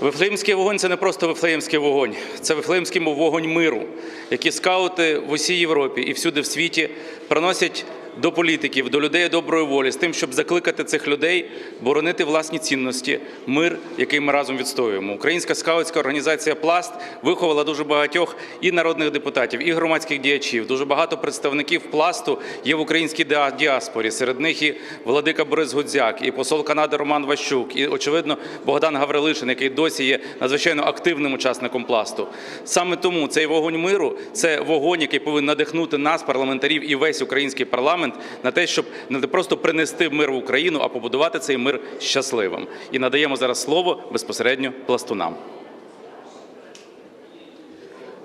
Вифлеємський вогонь це не просто вифлеємський вогонь, це вифлеємський вогонь миру, який скаути в усій Європі і всюди в світі приносять до політиків, до людей доброї волі з тим, щоб закликати цих людей боронити власні цінності, мир, який ми разом відстоюємо. Українська скаутська організація Пласт виховала дуже багатьох і народних депутатів, і громадських діячів. Дуже багато представників пласту є в українській діаспорі. Серед них і владика Борис Гудзяк, і посол Канади Роман Ващук, і очевидно Богдан Гаврилишин, який досі є надзвичайно активним учасником пласту. Саме тому цей вогонь миру це вогонь, який повинен надихнути нас, парламентарів, і весь український парламент на те, щоб не просто принести мир в Україну, а побудувати цей мир щасливим. І надаємо зараз слово безпосередньо пластунам.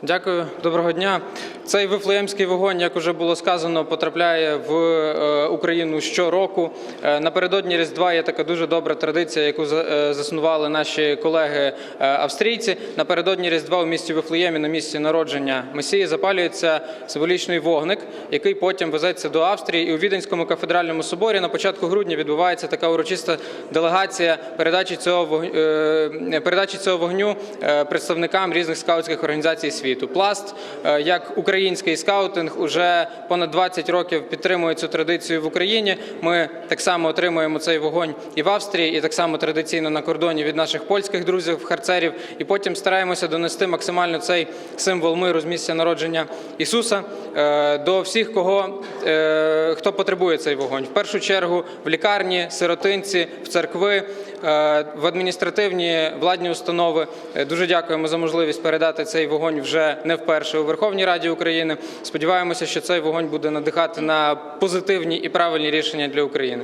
Дякую, доброго дня. Цей вифлеємський вогонь, як уже було сказано, потрапляє в е, Україну щороку. Е, Напередодні Різдва є така дуже добра традиція, яку е, заснували наші колеги австрійці. Напередодні Різдва у місті Вифлеємі, на місці народження Месії, запалюється символічний вогник, який потім везеться до Австрії. І у Віденському кафедральному соборі на початку грудня відбувається така урочиста делегація передачі цього передачі цього вогню представникам різних скаутських організацій світу. Пласт, як український скаутинг, уже понад 20 років підтримує цю традицію в Україні. Ми так само отримуємо цей вогонь і в Австрії, і так само традиційно на кордоні від наших польських друзів, харцерів. І потім стараємося донести максимально цей символ миру з місця народження Ісуса е, до всіх, кого е, хто потребує цей вогонь. В першу чергу в лікарні, сиротинці, в церкви, е, в адміністративні владні установи. Дуже дякуємо за можливість передати цей вогонь вже не вперше у Верховній Раді України. Сподіваємося, що цей вогонь буде надихати на позитивні і правильні рішення для України.